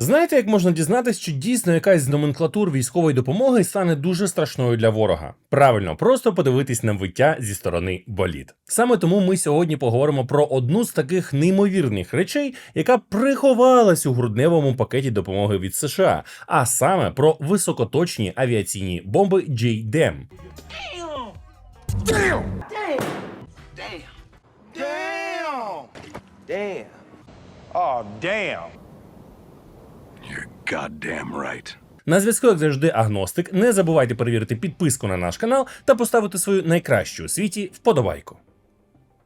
Знаєте, як можна дізнатися, чи дійсно якась з номенклатур військової допомоги стане дуже страшною для ворога? Правильно, просто подивитись на виття зі сторони боліт. Саме тому ми сьогодні поговоримо про одну з таких неймовірних речей, яка приховалась у грудневому пакеті допомоги від США, а саме про високоточні авіаційні бомби JDAM. Damn. Oh, damn. Goddamn right. На зв'язку, як завжди, агностик. Не забувайте перевірити підписку на наш канал та поставити свою найкращу у світі вподобайку.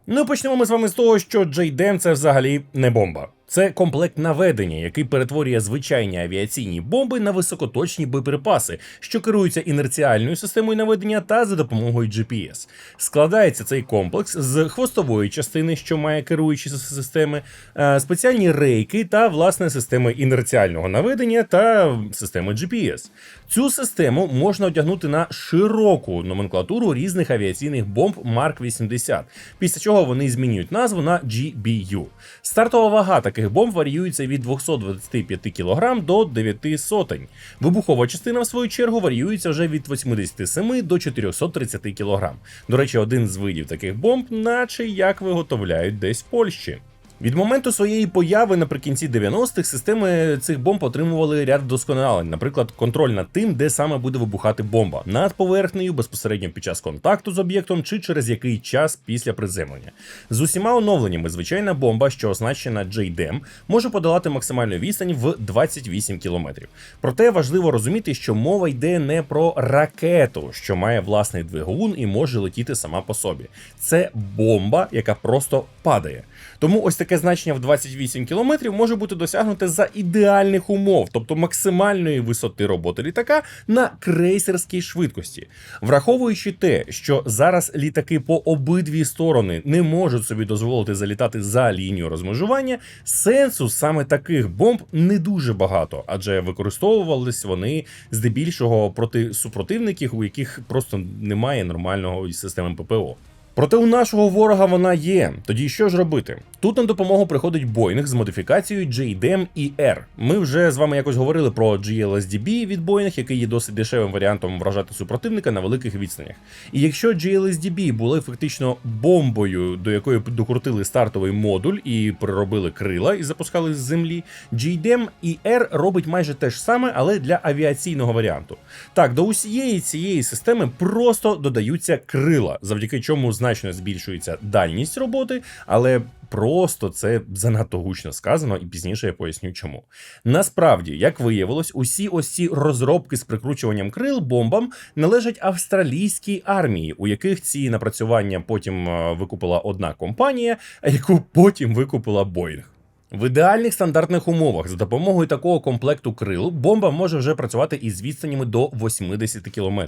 Ну, почнемо ми з вами з того, що JDAM – це взагалі не бомба. Це комплект наведення, який перетворює звичайні авіаційні бомби на високоточні боєприпаси, що керуються інерціальною системою наведення та за допомогою GPS. Складається цей комплекс з хвостової частини, що має керуючі системи, е, спеціальні рейки та власне системи інерціального наведення та системи GPS. Цю систему можна одягнути на широку номенклатуру різних авіаційних бомб Mark 80, після чого вони змінюють назву на GBU. Стартова вага таких бомб варіюється від 225 кг до 9 сотень. Вибухова частина, в свою чергу, варіюється вже від 87 до 430 кг. До речі, один з видів таких бомб, наче як виготовляють десь в Польщі. Від моменту своєї появи наприкінці 90-х системи цих бомб отримували ряд вдосконалень, наприклад, контроль над тим, де саме буде вибухати бомба над поверхнею, безпосередньо під час контакту з об'єктом чи через який час після приземлення. З усіма оновленнями звичайна бомба, що означена JDAM, може подолати максимальну відстань в 28 км. Проте важливо розуміти, що мова йде не про ракету, що має власний двигун і може летіти сама по собі. Це бомба, яка просто падає. Тому ось таке значення в 28 км може бути досягнуте за ідеальних умов, тобто максимальної висоти роботи літака на крейсерській швидкості. Враховуючи те, що зараз літаки по обидві сторони не можуть собі дозволити залітати за лінію розмежування, сенсу саме таких бомб не дуже багато, адже використовувались вони здебільшого проти супротивників, у яких просто немає нормального системи ППО. Проте у нашого ворога вона є. Тоді що ж робити? Тут на допомогу приходить Boeing з модифікацією JDAM ER. Ми вже з вами якось говорили про GLSDB від Boeing, який є досить дешевим варіантом вражати супротивника на великих відстанях. І якщо GLSDB були фактично бомбою, до якої докрутили стартовий модуль і переробили крила і запускали з землі, JDAM ER робить майже те ж саме, але для авіаційного варіанту. Так, до усієї цієї системи просто додаються крила, завдяки чому значно збільшується дальність роботи, але просто це занадто гучно сказано, і пізніше я поясню чому. Насправді, як виявилось, усі ось ці розробки з прикручуванням крил бомбам належать австралійській армії, у яких ці напрацювання потім е, викупила одна компанія, яку потім викупила Боїнг. В ідеальних стандартних умовах за допомогою такого комплекту крил бомба може вже працювати із відстанями до 80 км.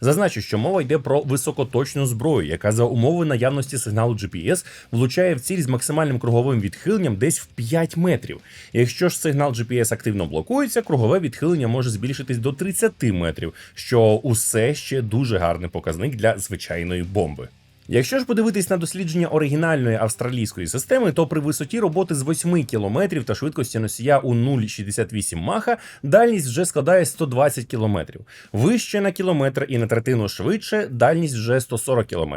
Зазначу, що мова йде про високоточну зброю, яка за умови наявності сигналу GPS влучає в ціль з максимальним круговим відхиленням десь в 5 метрів. Якщо ж сигнал GPS активно блокується, кругове відхилення може збільшитись до 30 метрів, що усе ще дуже гарний показник для звичайної бомби. Якщо ж подивитись на дослідження оригінальної австралійської системи, то при висоті роботи з 8 км та швидкості носія у 0,68 маха дальність вже складає 120 км. Вище на кілометр і на третину швидше дальність вже 140 км.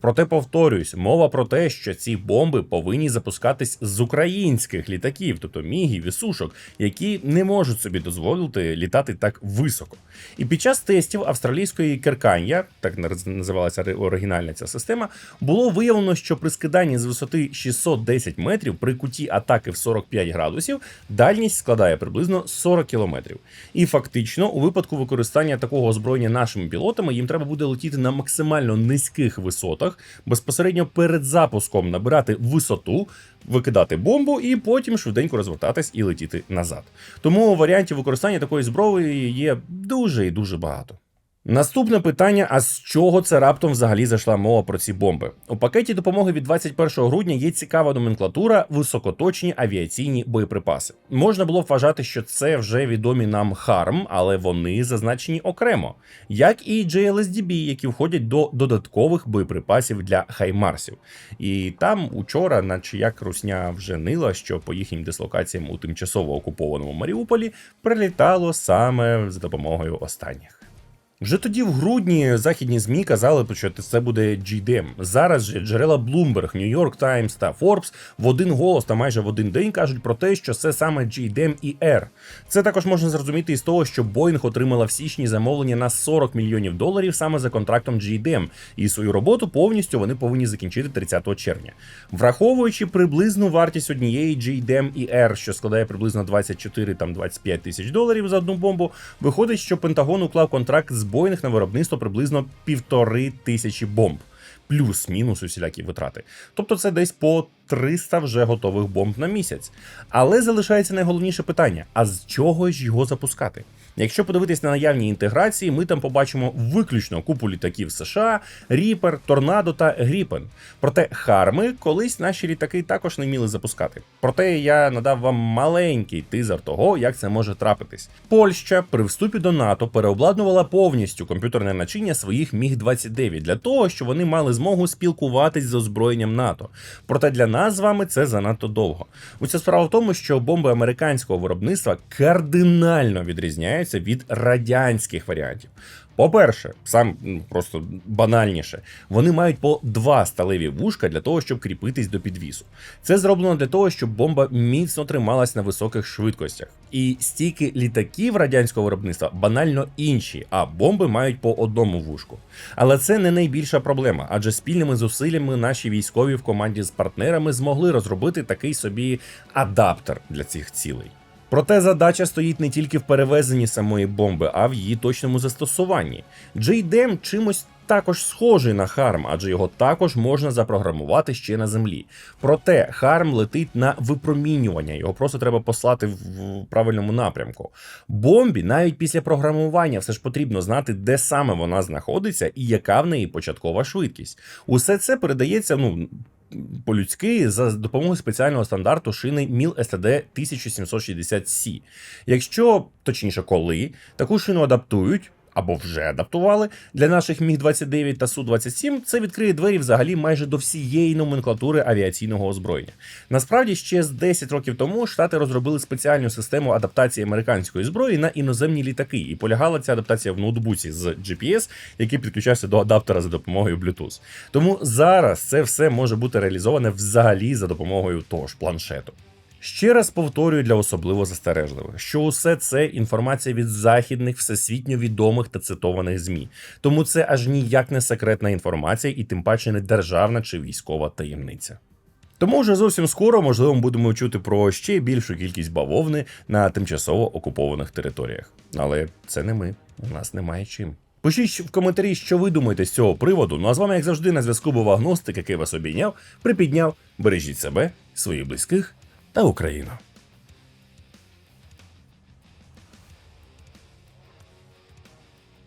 Проте повторюсь, мова про те, що ці бомби повинні запускатись з українських літаків, тобто мігів і сушок, які не можуть собі дозволити літати так високо. І під час тестів австралійської Керкання, так називалася оригінальна ця система, було виявлено, що при скиданні з висоти 610 метрів при куті атаки в 45 градусів дальність складає приблизно 40 кілометрів. І фактично, у випадку використання такого озброєння нашими пілотами, їм треба буде летіти на максимально низьких висотах, безпосередньо перед запуском набирати висоту, викидати бомбу і потім швиденько розвертатись і летіти назад. Тому варіантів використання такої зброї є дуже і дуже багато. Наступне питання: а з чого це раптом взагалі зайшла мова про ці бомби? У пакеті допомоги від 21 грудня є цікава номенклатура високоточні авіаційні боєприпаси. Можна було б вважати, що це вже відомі нам харм, але вони зазначені окремо, як і JLSDB, які входять до додаткових боєприпасів для хаймарсів. І там учора, наче як русня вже нила, що по їхнім дислокаціям у тимчасово окупованому Маріуполі прилітало саме за допомогою останніх. Вже тоді, в грудні, західні ЗМІ казали, що це буде GDM. Зараз же джерела Bloomberg, New York Times та Forbes в один голос та майже в один день кажуть про те, що це саме GDM і R. Це також можна зрозуміти із того, що Boeing отримала в січні замовлення на 40 мільйонів доларів саме за контрактом GDM, і свою роботу повністю вони повинні закінчити 30 червня. Враховуючи приблизну вартість однієї GDM і R, що складає приблизно 24 там 25 тисяч доларів за одну бомбу, виходить, що Пентагон уклав контракт з Boeing на виробництво приблизно півтори тисячі бомб. Плюс-мінус усілякі витрати. Тобто це десь по 300 вже готових бомб на місяць. Але залишається найголовніше питання: а з чого ж його запускати? Якщо подивитись на наявні інтеграції, ми там побачимо виключно купу літаків США, Ріпер, Торнадо та Гріпен. Проте харми колись наші літаки також не вміли запускати. Проте я надав вам маленький тизер того, як це може трапитись. Польща при вступі до НАТО переобладнувала повністю комп'ютерне начиння своїх Міг 29 для того, щоб вони мали змогу спілкуватись з озброєнням НАТО. Проте для нас з вами це занадто довго. Уся справа в тому, що бомби американського виробництва кардинально відрізняються від радянських варіантів. По-перше, сам ну, просто банальніше, вони мають по два сталеві вушка для того, щоб кріпитись до підвісу. Це зроблено для того, щоб бомба міцно трималась на високих швидкостях. І стільки літаків радянського виробництва банально інші, а бомби мають по одному вушку. Але це не найбільша проблема, адже спільними зусиллями наші військові в команді з партнерами змогли розробити такий собі адаптер для цих цілей. Проте задача стоїть не тільки в перевезенні самої бомби, а в її точному застосуванні. JDM чимось також схожий на Харм, адже його також можна запрограмувати ще на землі. Проте Харм летить на випромінювання, його просто треба послати в правильному напрямку. Бомбі навіть після програмування все ж потрібно знати, де саме вона знаходиться і яка в неї початкова швидкість. Усе це передається ну по-людськи за допомогою спеціального стандарту шини Міл STD 1760C. Якщо, точніше, коли таку шину адаптують. Або вже адаптували для наших Міг 29 та Су 27 це відкриє двері взагалі майже до всієї номенклатури авіаційного озброєння. Насправді, ще з 10 років тому Штати розробили спеціальну систему адаптації американської зброї на іноземні літаки, і полягала ця адаптація в ноутбуці з GPS, який підключався до адаптера за допомогою Bluetooth. Тому зараз це все може бути реалізоване взагалі за допомогою того ж планшету. Ще раз повторюю для особливо застережливих, що усе це інформація від західних всесвітньо відомих та цитованих ЗМІ. Тому це аж ніяк не секретна інформація і тим паче не державна чи військова таємниця. Тому вже зовсім скоро, можливо, ми будемо чути про ще більшу кількість бавовни на тимчасово окупованих територіях. Але це не ми, у нас немає чим. Пишіть в коментарі, що ви думаєте з цього приводу. Ну а з вами, як завжди, на зв'язку був агностик, який вас обійняв, припідняв. Бережіть себе, своїх близьких та Україну.